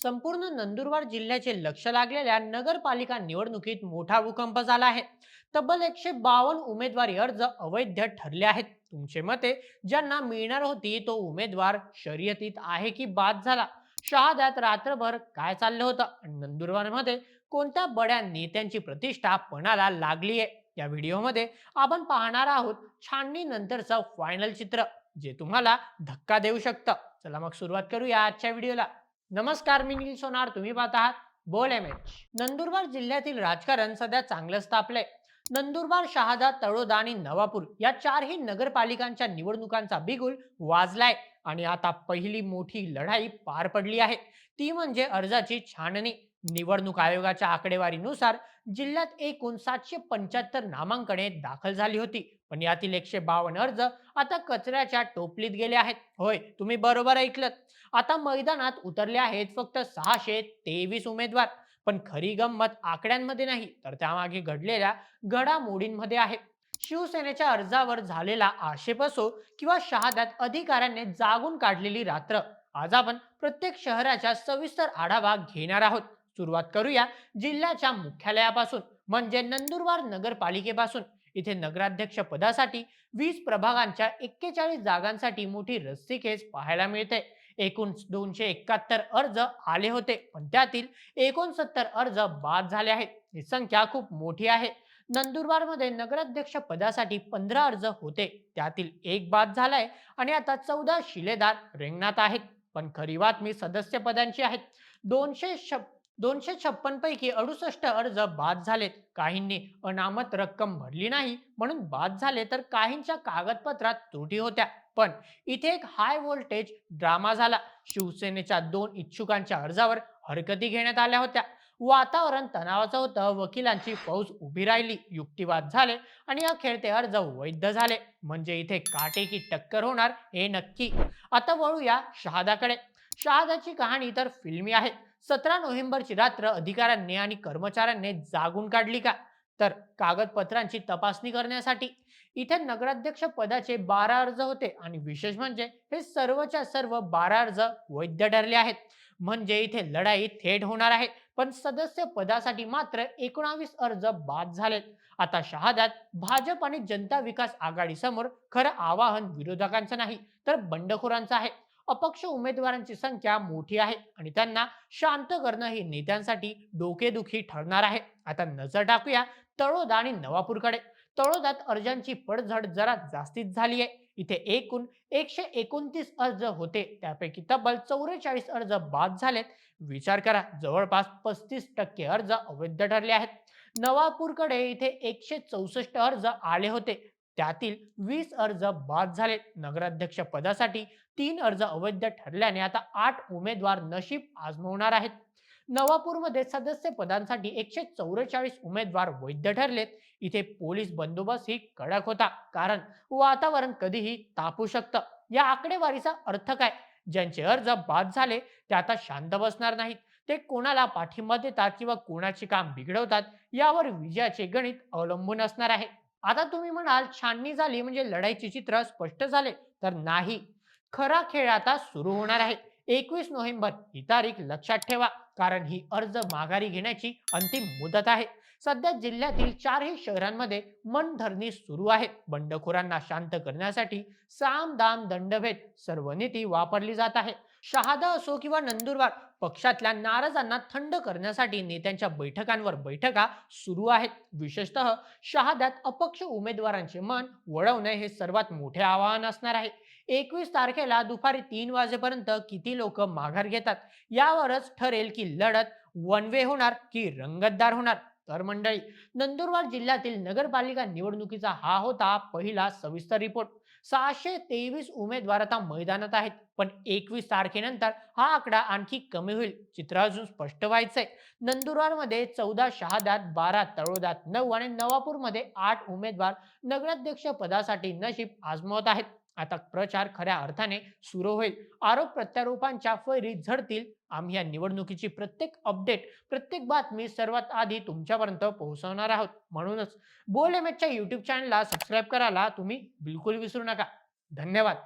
संपूर्ण नंदुरबार जिल्ह्याचे लक्ष लागलेल्या नगरपालिका निवडणुकीत मोठा भूकंप झाला आहे. तब्बल एकशे बावन्न उमेदवारी अर्ज अवैध ठरले आहेत. तुमचे मते ज्यांना मिळणार होती तो उमेदवार शर्यतीत आहे की बाद झाला? शहाद्यात रात्रभर काय चाललं होतं? नंदुरबारमध्ये कोणत्या बड्या नेत्यांची प्रतिष्ठा पणाला लागली आहे? या व्हिडिओमध्ये आपण पाहणार आहोत छाननी नंतरचं फायनल चित्र जे तुम्हाला धक्का देऊ शकतं. चला मग सुरुवात करूया आजच्या व्हिडिओला. नमस्कार मी नील सोनार. तुम्ही पाहत आहात बोल एम एच नंदुरबार जिल्ह्यातील राजकारण सध्या चांगलंच तापलंय. नंदुरबार शहादा तळोदा आणि नवापूर या चारही नगरपालिकांच्या निवडणुकांचा बिगुल वाजलाय आणि आता पहिली मोठी लढाई पार पडली आहे. ती म्हणजे अर्जाची छाननी. निवडणूक आयोगाच्या आकडेवारीनुसार जिल्ह्यात एकूण सातशे पंच्याहत्तर नामांकने दाखल झाली होती. पण यातील एकशे बावन्न अर्ज आता कचऱ्याच्या टोपलीत गेले आहेत. होय तुम्ही बरोबर ऐकलं आता मैदानात उतरले आहेत फक्त सहाशे तेवीस उमेदवार. पण खरी गंमत आकड्यांमध्ये नाही तर त्यामागे घडलेल्या घडामोडींमध्ये आहे. शिवसेनेच्या अर्जावर झालेला आक्षेप असो किंवा शहाद्यात अधिकाऱ्यांनी जागून काढलेली रात्र आज आपण प्रत्येक शहराच्या सविस्तर आढावा घेणार आहोत. सुरुवात करूया जिल्ह्याच्या मुख्यालयापासून म्हणजे नंदुरबार नगरपालिकेपासून. इथे नगराध्यक्ष पदासाठी वीस प्रभागांच्या एक्केचाळीस जागांसाठी मोठी रस्सीखेच पाहायला मिळते. एकूण दोनशे एकाहत्तर अर्ज आले होते पण त्यातील एकोणसत्तर अर्ज बाद झाले आहेत. ही संख्या खूप मोठी आहे. नंदुरबारमध्ये नगराध्यक्ष पदासाठी पंधरा अर्ज होते. त्यातील एक बाद झालाय आणि आता चौदा शिलेदार रिंगणात आहेत. पण खरी बातमी सदस्य पदांची आहेत दोनशे दोनशे छप्पन पैकी अडुसष्ट अर्ज बाद झालेत. काहींनी अनामत रक्कम भरली नाही म्हणून बाद झाले तर काहींच्या कागदपत्रात त्रुटी होत्या. पण इथे एक हाय व्होल्टेज ड्रामा झाला. शिवसेनेच्या दोन इच्छुकांच्या अर्जावर हरकती घेण्यात आल्या होत्या. वातावरण तणावाचं होतं वकिलांची फौज उभी राहिली युक्तिवाद झाले आणि अखेर ते अर्ज वैध झाले. म्हणजे इथे काटेकी टक्कर होणार हे नक्की. आता वळूया शहादाकडे. शहादाची कहाणी तर फिल्मी आहे. सतरा नोव्हेंबरची रात्र अधिकाऱ्यांनी आणि कर्मचाऱ्यांनी जागून काढली का? तर कागदपत्रांची तपासणी करण्यासाठी. इथे नगराध्यक्ष पदाचे बारा अर्ज होते आणि विशेष म्हणजे हे सर्वच्या सर्व बारा अर्ज वैध ठरले आहेत. म्हणजे इथे लढाई थेट होणार आहे. पण सदस्य पदासाठी मात्र एकोणावीस अर्ज बाद झालेत. आता शहाद्यात भाजप आणि जनता विकास आघाडी समोर खरं आवाहन विरोधकांचं नाही तर बंडखोरांचं आहे. अपक्ष उमेदवारांची संख्या मोठी आहे आणि त्यांना शांत करणं हे नेत्यांसाठी डोकेदुखी ठरणार आहे. आता नजर टाकूया तळोदा आणि नवापूरकडे. तळोदात अर्जांची पडझड जरा जास्तीच झाली आहे. इथे एकूण एकशे एकोणतीस अर्ज होते. त्यापैकी तब्बल चौवेचाळीस अर्ज बाद झालेत. विचार करा जवळपास पस्तीस टक्के अर्ज अवैध ठरले आहेत. नवापूरकडे इथे एकशे चौसष्ट अर्ज आले होते. त्यातील वीस अर्ज बाद झाले नगराध्यक्ष पदासाठी तीन अर्ज अवैध ठरल्याने आता आठ उमेदवार नशीब आजमवणार आहेत. नवापूरमध्ये सदस्य पदांसाठी एकशे चौवेचाळीस उमेदवार वैध ठरलेत. इथे पोलीस बंदोबस्त ही कडक होता कारण वातावरण कधीही तापू शकतं. या आकडेवारीचा अर्थ काय? ज्यांचे अर्ज बाद झाले ते आता शांत बसणार नाहीत. ते कोणाला पाठिंबा देतात किंवा कोणाचे काम बिघडवतात यावर विजयाचे गणित अवलंबून असणार आहे. आता तुम्ही म्हणाल छाननी झाली म्हणजे लढाईचे चित्र स्पष्ट झाले तर नाही. खरा खेळ आता सुरू होणार आहे. एकवीस नोव्हेंबर ही तारीख लक्षात ठेवा कारण ही अर्ज माघारी घेण्याची अंतिम मुदत आहे. सध्या जिल्ह्यातील चारही शहरांमध्ये मनधरणी सुरू आहे. बंडखोरांना शांत करण्यासाठी साम दाम दंडभेद सर्व नीती वापरली जात आहे. शहादा असो किंवा नंदुरबार पक्षातल्या नाराजांना थंड करण्यासाठी नेत्यांच्या बैठकांवर बैठका सुरू आहेत. विशेषतः शहाद्यात अपक्ष उमेदवारांचे मन वळवणे हे सर्वात मोठे आवाहन असणार आहे. एकवीस तारखेला दुपारी तीन वाजेपर्यंत किती लोक माघार घेतात? यावरच ठरेल की लढत वन वे होणार की रंगतदार होणार? तर मंडळी नंदुरबार जिल्ह्यातील नगरपालिका निवडणुकीचा हा होता पहिला सविस्तर रिपोर्ट सहाशे तेवीस उमेदवार आता मैदानात आहेत. पण एकवीस तारखेनंतर हा आकडा आणखी कमी होईल चित्र अजून स्पष्ट व्हायचंय. नंदुरबारमध्ये चौदा शहादात बारा तळोदात नऊ आणि नवापूरमध्ये आठ उमेदवार नगराध्यक्ष पदासाठी नशीब आजमावत आहेत. आता प्रचार खऱ्या अर्थाने सुरू होईल. आरोप प्रत्यारोपांच्या फैरी झडतील. आम्ही या निवडणुकीची प्रत्येक अपडेट प्रत्येक बातमी सर्वात आधी तुमच्यापर्यंत पोहोचवणार आहोत. म्हणूनच बोल एम एचच्या युट्यूब चॅनलला सबस्क्राईब करायला तुम्ही बिलकुल विसरू नका. धन्यवाद.